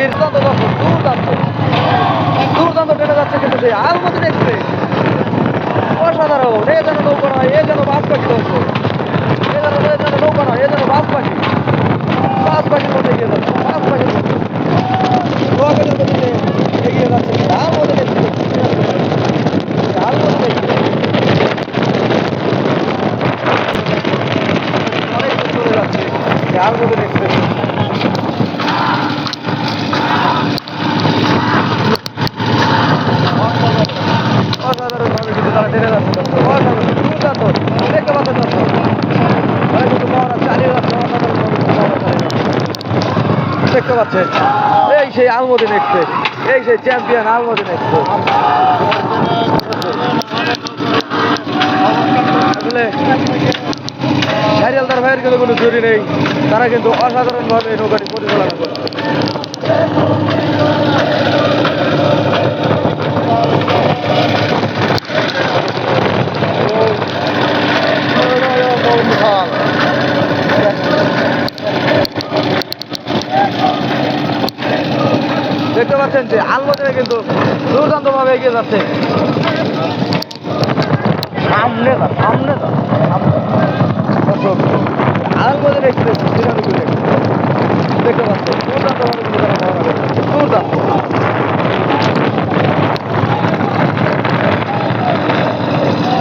দুর্দান্ত দর্শক দুর্দান্ত দুর্দান্ত ট্রেনে যাচ্ছে কিন্তু সেই আলমদিন এক্সপ্রেস অসাধারণ। এ যেন নৌকা নয়, এ যেন বাস পাখি দর্শক এ যেন এ যেন নৌকা নয় এ যেন বাস পাখি বাস পাখির মধ্যে এগিয়ে যাচ্ছে বাস পাখির মধ্যে রকেটের মধ্যে দিয়ে এগিয়ে যাচ্ছে সেই আলমদিন এক্সপ্রেস সেই আলমদিন এক্সপ্রেস অনেক দূর চলে যাচ্ছে সেই আলমদিন এক্সপ্রেস অসাধারণভাবে কিন্তু তারা টেনে যাচ্ছে দর্শক। অসাধারণ দুর্দান্ত দেখতে পাচ্ছেন দর্শক তারা কিন্তু মহারাজ চালিয়ে যাচ্ছে অসাধারণভাবে কিন্তু মহারাজ চালিয়ে যাচ্ছে। দেখতে পাচ্ছেন এই সেই আলমদিন এক্সপ্রেস এই সেই চ্যাম্পিয়ন আলমদিন এক্সপ্রেস হ্যারিয়ালদার ভাইয়ের কিন্তু কোনো জুড়ি নেই। তারা কিন্তু অসাধারণভাবে নৌকাটি পরিচালনা করছে দেখতে পাচ্ছেন যে আলমদিনে কিন্তু দুর্দান্তভাবে এগিয়ে যাচ্ছে। সামনে সামনে মহড়া করছে দুর্দান্ত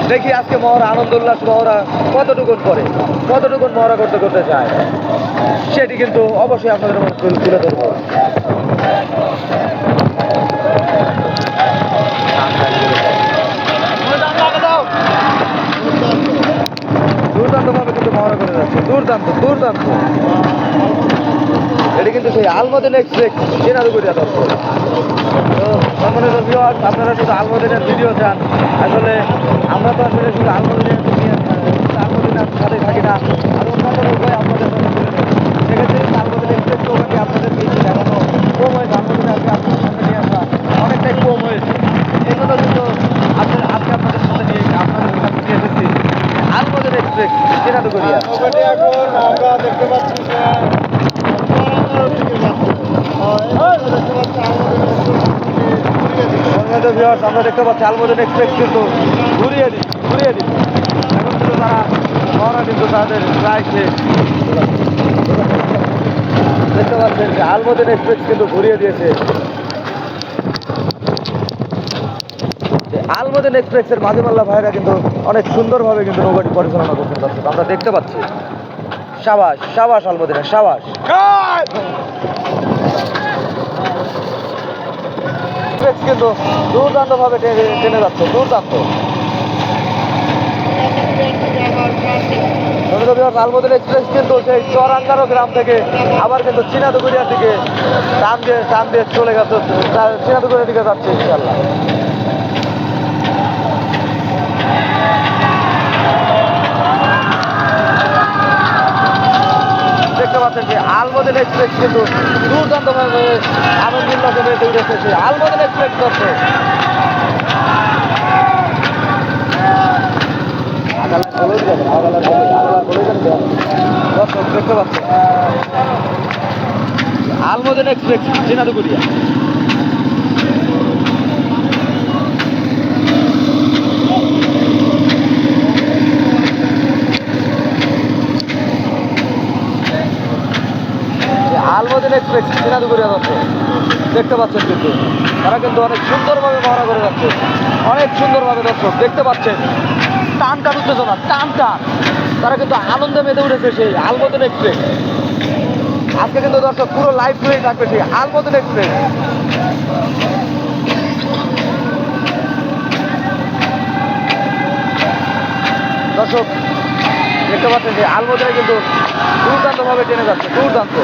দেখি আজকে মহড়া, আনন্দ, উল্লাস, মহড়া কতটুকুন করে কতটুকুন মহড়া করতে করতে চায় সেটি কিন্তু অবশ্যই আপনাদের তুলে ধরবো দুর্দান্তভাবে কিন্তু মহড়া করে যাচ্ছে দুর্দান্ত দুর্দান্ত এটি কিন্তু সেই আলমদিন এক্সপ্রেস চেনারুগুড়িয়া দর্শক তো সম্মানিত viewers, আপনারা শুধু আলমদিনের ভিডিও চান। আসলে আমরা তো আসলে শুধু আলমদিনের আলমদিনের সাথে থাকি না আর অন্যান্য উপায় আপনাদের। সেক্ষেত্রে আলমদিন এক্সপ্রেস আপনাদের বেশি দেখানো কম হয়েছে আলমদিনে আজকে আপনাদের সামনে নিয়ে আসা অনেকটাই কম হয়েছে এই জন্য কিন্তু আজকে আজকে আপনাদের সাথে নিয়ে আপনাদের কাছে নিয়ে এসেছি আলমদিন এক্সপ্রেস চেনারুগুড়িয়া নৌকাটি এখন আমরা দেখতে পাচ্ছি যে চরঙ্গার দিকে যাচ্ছে। আর এই যে দেখতে পাচ্ছি আমাদের ঘুরিয়ে দিচ্ছে। আমরা দেখতে পাচ্ছি আলমদিন এক্সপ্রেস কিন্তু ঘুরিয়ে দিই ঘুরিয়ে দিই এখন কিন্তু তারা মহড়া কিন্তু তাদের প্রায় দেখতে পাচ্ছেন যে আলমদিন এক্সপ্রেস কিন্তু ঘুরিয়ে দিয়েছে। আলমদিন এক্সপ্রেসের মাঝিমাল্লা ভাইরা কিন্তু অনেক সুন্দরভাবে কিন্তু নৌকাটি পরিচালনা করতে পারছে আমরা দেখতে পাচ্ছি। সাবাস সাবাস আলমদিনের সাবাস। এক্সপ্রেস কিন্তু টেনে যাচ্ছে, দুর্দান্ত। এক্সপ্রেস কিন্তু সেই চরাঙ্গারো গ্রাম থেকে আবার কিন্তু চীনাদুগুড়িয়ার দিকে টান দিয়ে টান দিয়ে চলে গেছে চীনাদুগুড়িয়ার দিকে যাচ্ছে ইনশাল্লাহ পাচ্ছেন যে আলমদিন এক্সপ্রেস কিন্তু দুর্দান্তভাবে আনন্দ উল্লাসে উঠেছে সেই আলমদিন এক্সপ্রেস কলেজের দর্শক দেখতে পাচ্ছেন। আলমদিন এক্সপ্রেস চিনাদুগুড়িয়া যে আলমদিন এক্সপ্রেস চিনাদুগুড়িয়া যাচ্ছে দেখতে পাচ্ছেন কিন্তু, তারা কিন্তু অনেক সুন্দরভাবে মহড়া করে যাচ্ছে। অনেক সুন্দরভাবে দর্শক, দেখতে পাচ্ছেন। টান উত্তেজনা টান টান তারা কিন্তু আনন্দে মেতে উঠেছে সেই আলমদিন এক্সপ্রেস। আজকে কিন্তু দর্শক পুরো লাইভ জুড়েই থাকবে সেই আলমদিন এক্সপ্রেস। দর্শক, দেখতে পাচ্ছেন যে আলমদিনে কিন্তু দুর্দান্তভাবে টেনে যাচ্ছে, দুর্দান্ত।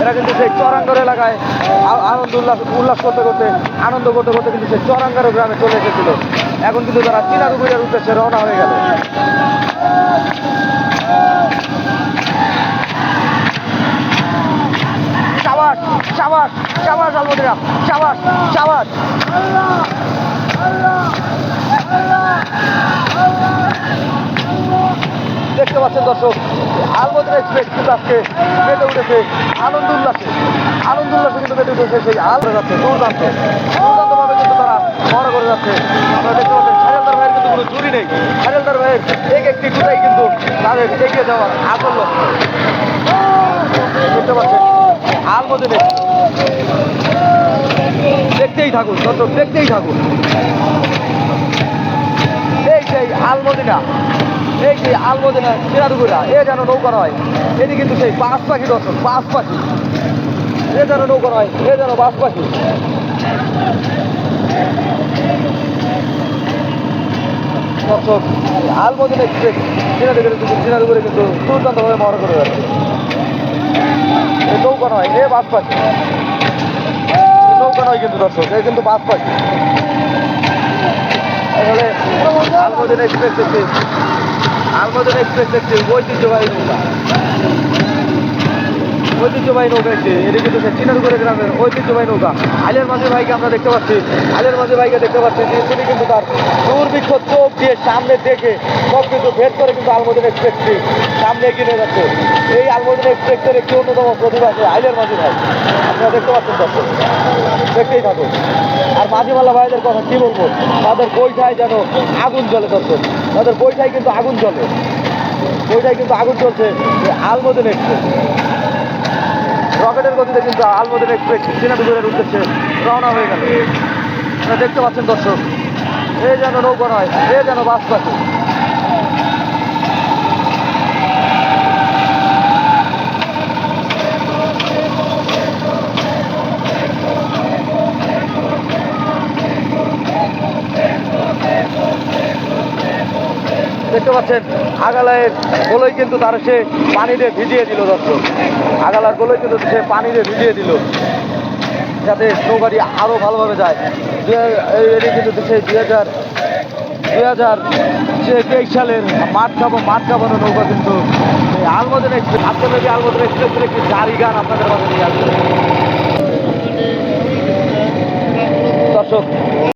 এরা কিন্তু সেই চরাঙ্গর এলাকায় আনন্দ উল্লাস উল্লাস করতে করতে, আনন্দ করতে করতে কিন্তু সেই চরাঙ্গার গ্রামে চলে এসেছিল। এখন কিন্তু তারা চিনাদুগুড়িয়ার উদ্দেশ্যে রওনা হয়ে গেল। সাবাস সাবাস সাবাস সাবাস সাবাস। দেখতে পাচ্ছেন দর্শক আলমদিনা এক্সপ্রেস কিন্তু আজকে মেতে উঠেছে আনন্দ উল্লাসে আনন্দ উল্লাসে কিন্তু মেতে উঠেছে সেই আল যাচ্ছে দুর্দান্ত। দুর্দান্তভাবে কিন্তু তারা বড় করে যাচ্ছে। আপনারা দেখতে পাচ্ছেন সারেলদার ভাইয়ের কিন্তু কোনো চুরি নেই। সারেলদার ভাইয়ের এক একটি গুটাই কিন্তু তাদের এগিয়ে যাওয়ার আসল লক্ষ্য। দেখতে পাচ্ছেন আলমদিনে দেখতেই থাকুন দর্শক, দেখতেই থাকুন। এই সেই আলমদিনা। এই সেই আলমদিনা সিরাজুগুড়া, এ যেন নৌকা নয়, এটি কিন্তু সেই বাস পাখি দর্শক বাস পাখি এ যেন নৌকা নয়, এ যেন বাস পাখি দর্শক আলমদিনা এক্সপ্রেস সিরাজুগুড়ে কিন্তু সিরাজুগুড়ে কিন্তু দুর্দান্তভাবে মহড়া করে যাচ্ছে। নৌকা নয়, এ বাস পাখি নৌকা নয় কিন্তু দর্শক, এ কিন্তু বাস পাখি আসলে আলমদিনা এক্সপ্রেস একটি আলমদিনা এক্সপ্রেস একটি ঐতিহ্যবাহী নৌকা। ঐতিহ্যবাহী নৌকা একটি। এটি কিন্তু চিনারুগড়ে গ্রামের ঐতিহ্যবাহী নৌকা। আলের মাঝে ভাইকে আমরা দেখতে পাচ্ছি। আলের মাঝে ভাইকে দেখতে পাচ্ছি। তিনি কিন্তু তার দুর্ভিক্ষ চোখ দিয়ে সামনে দেখে সব কিছু ভেদ করে কিন্তু আলমদিনা এক্সপ্রেসটি সামনে এগিয়ে যাচ্ছে। এই আলমদিনা এক্সপ্রেসের একটি অন্যতম প্রতিভা আছে আইলের মাঝে ভাই। আপনারা দেখতে পাচ্ছেন দর্শক, দেখতেই থাকুন। আর মাঝিমাল্লা ভাইদের কথা কি বলব? তাদের বইটায় যেন আগুন জ্বলে দর্শক। তাদের বইটায় কিন্তু আগুন জ্বলে। বইটায় কিন্তু আগুন চলছে আলমদিন এক্সপ্রেস। রকেটের গতিতে কিন্তু আলমদিন এক্সপ্রেস সিনাদুপুরের উদ্দেশ্যে রওনা হয়ে গেল। দেখতে পাচ্ছেন দর্শক, এ যেন নৌকা নয়, এ যেন বাস পাখি দেখতে পাচ্ছেন আগালায়ের গোলই কিন্তু তার সে পানি দিয়ে ভিজিয়ে দিল দর্শক। আগালার গোলই কিন্তু সে পানি দিয়ে ভিজিয়ে দিল। যাতে নৌকাটি আরও ভালোভাবে যায়। এটি কিন্তু সে দুই হাজার দুই হাজার তেইশ সালের মাঠ খাব মাঠ খাবানো নৌকা কিন্তু আলমদিন আত্মনবী আলমদিন এক্সপ্রেসের একটি জারি গান আপনাদের মাঝে নিয়ে আসবে। দর্শক